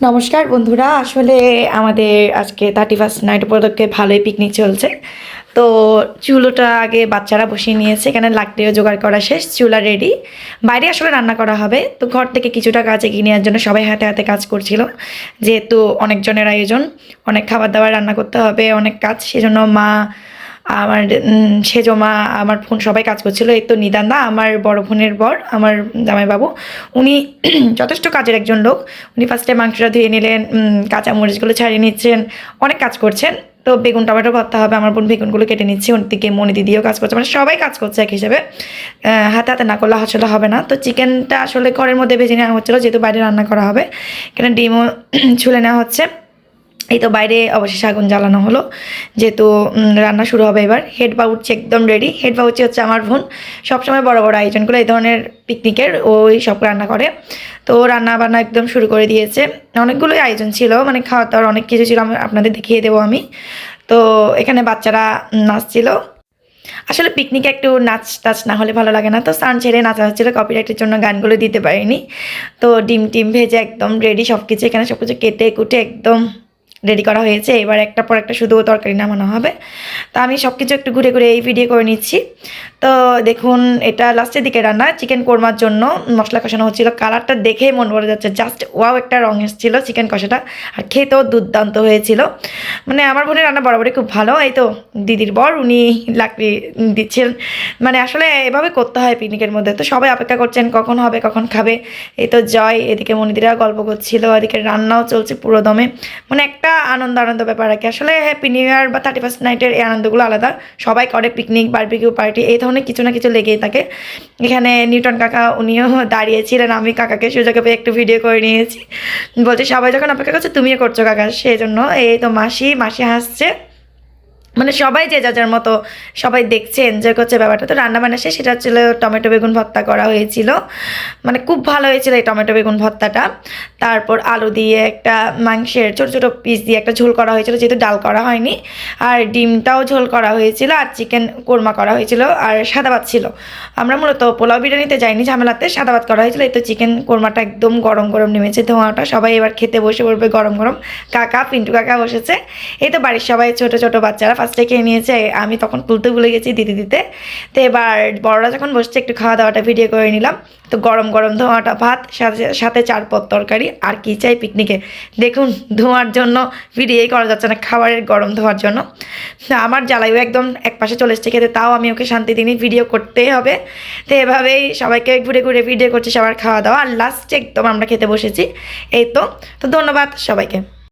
নমস্কার বন্ধুরা, আসলে আমাদের আজকে থার্টি ফার্স্ট নাইট উপলক্ষে ভালোই পিকনিক চলছে। তো চুলোটা আগে বাচ্চারা বসিয়ে নিয়েছে, এখানে লাকড়িও জোগাড় করা শেষ, চুলা রেডি বাইরে আসলে রান্না করা হবে, তো ঘর থেকে কিছুটা কাজ এগিয়ে নেওয়ার জন্য সবাই হাতে হাতে কাজ করছিল। যেহেতু অনেকজনের আয়োজন, অনেক খাবার দাবার রান্না করতে হবে, অনেক কাজ, সেজন্য মা আমার উম, সেজো মা আমার ফোন সবাই কাজ করছিল। এই তো নিদান্দা আমার বড় বোনের বর আমার জামাইবাবু। উনি যথেষ্ট কাজের একজন লোক। উনি ফার্স্টে মাংসটা ধুয়ে নিলেন কাঁচা মরিচগুলো ছাড়িয়ে নিচ্ছেন অনেক কাজ করছেন। তো বেগুন টমেটো ভর্তা হবে আমার বোন বেগুনগুলো কেটে নিচ্ছে ওদিকে মনি দিদিও কাজ করছে মানে সবাই কাজ করছে এক হিসেবে। হাতে হাতে না করলে আসলে হবে না। তো চিকেনটা আসলে ঘরের মধ্যে ভেজে নেওয়া হচ্ছিল যেহেতু বাইরে রান্না করা হবে। এখানে ডিমও ছুলে নেওয়া হচ্ছে। এই তো বাইরে অবশেষে আগুন জ্বালানো হলো। যেহেতু রান্না শুরু হবে এবার। হেড বাউচি একদম রেডি হেড বাউচি হচ্ছে আমার বোন। সবসময় বড় বড় আয়োজনগুলো, এই ধরনের পিকনিকের ওই সব রান্না করে। তো রান্না বান্না একদম শুরু করে দিয়েছে। অনেকগুলোই আয়োজন ছিল মানে খাওয়া দাওয়ার অনেক কিছু ছিল আপনাদের দেখিয়ে দেবো আমি। তো এখানে বাচ্চারা নাচছিল। আসলে পিকনিকে একটু নাচ টাচ না হলে ভালো লাগে না। তো সান ছেড়ে নাচা হচ্ছিল কপিরাইটের জন্য গানগুলো দিতে পারিনি। তো ডিম টিম ভেজে একদম রেডি সব কিছু এখানে সব কিছু কেটে কুটে একদম রেডি করা হয়েছে। এবার একটা পর একটা শুধু তরকারি নামানো হবে। তো আমি সব কিছু একটু ঘুরে ঘুরে এই ভিডিও করে নিচ্ছি। তো দেখুন, এটা লাস্টের দিকে রান্না। চিকেন কোরমার জন্য মশলা কষানো হচ্ছিল। কালারটা দেখেই মন ভরে যাচ্ছে। জাস্ট ওয়াও একটা রং এসেছিল চিকেন কষাটা। আর খেতেও দুর্দান্ত হয়েছিল। মানে আমার বোনের রান্না বরাবরই খুব ভালো। এই তো দিদির বর, উনি লাকড়ি দিচ্ছেন। মানে আসলে এভাবে করতে হয় পিকনিকের মধ্যে। তো সবাই অপেক্ষা করছেন, কখন হবে, কখন খাবে। এই তো জয়, এদিকে মনিদিরা গল্প করছিল, এদিকে রান্নাও চলছে পুরো দমে। মানে একটা আনন্দ আনন্দ ব্যাপার আর কি। আসলে হ্যাপি নিউ ইয়ার বা থার্টি ফার্স্ট নাইটের এই আনন্দগুলো আলাদা। সবাই করে পিকনিক বার্বিকিউ পার্টি এই ধরনের কিছু না কিছু লেগেই থাকে। এখানে নিউটন কাকা উনিও দাঁড়িয়েছিলেন, আমি কাকাকে সুযোগে পেয়ে একটু ভিডিও করে নিয়েছি। বলছি, সবাই যখন অপেক্ষা করছে, তুমিও করছ কাকা। সেই জন্য এই তো মাসি মাসি হাসছে। মানে সবাই যে যার যার মতো সবাই দেখছে এনজয় করছে ব্যাপারটা। তো রান্না বান্না সেটা ছিল টমেটো, বেগুন ভর্তা করা হয়েছিল। মানে খুব ভালো হয়েছিল এই টমেটো, বেগুন ভর্তাটা। তারপর আলু দিয়ে একটা মাংসের ছোটো ছোটো পিস দিয়ে একটা ঝোল করা হয়েছিল, যেহেতু ডাল করা হয়নি। আর ডিমটাও ঝোল করা হয়েছিল, আর চিকেন কোরমা করা হয়েছিল, আর সাদা ভাত ছিল। আমরা মূলত পোলাও বিরিয়ানিতে যাইনি, ঝামেলাতে সাদা ভাত করা হয়েছিল। এই তো চিকেন কোরমাটা একদম গরম গরম নেমেছে ধোঁয়াটা। সবাই এবার খেতে বসে পড়বে গরম গরম। কাকা, পিন্টু কাকা বসেছে। এই তো বাড়ির সবাই ছোট ছোট বাচ্চারা ফার্স্টে খেয়ে নিয়েছে, আমি তখন তুলতে ভুলে গেছি দিতে দিতে। তো এবার বড়রা যখন বসছে, একটু খাওয়া দাওয়াটা ভিডিও করে নিলাম। তো গরম গরম ধোঁয়াটা ভাত, সাথে সাথে চার পদ তরকারি, আর কি চাই পিকনিকে দেখুন, ধোঁয়ার জন্য ভিডিওই করা যাচ্ছে না, খাবারের গরম ধোঁয়ার জন্য। আমার জ্বালাইও একদম এক পাশে চলে এসছে খেতে, তাও আমি ওকে শান্তি দিনই ভিডিও করতেই হবে। তো এভাবেই সবাইকে ঘুরে ঘুরে ভিডিও করছি সবার খাওয়া দাওয়া, আর লাস্টে একদম আমরা খেতে বসেছি। এই তো তো ধন্যবাদ সবাইকে।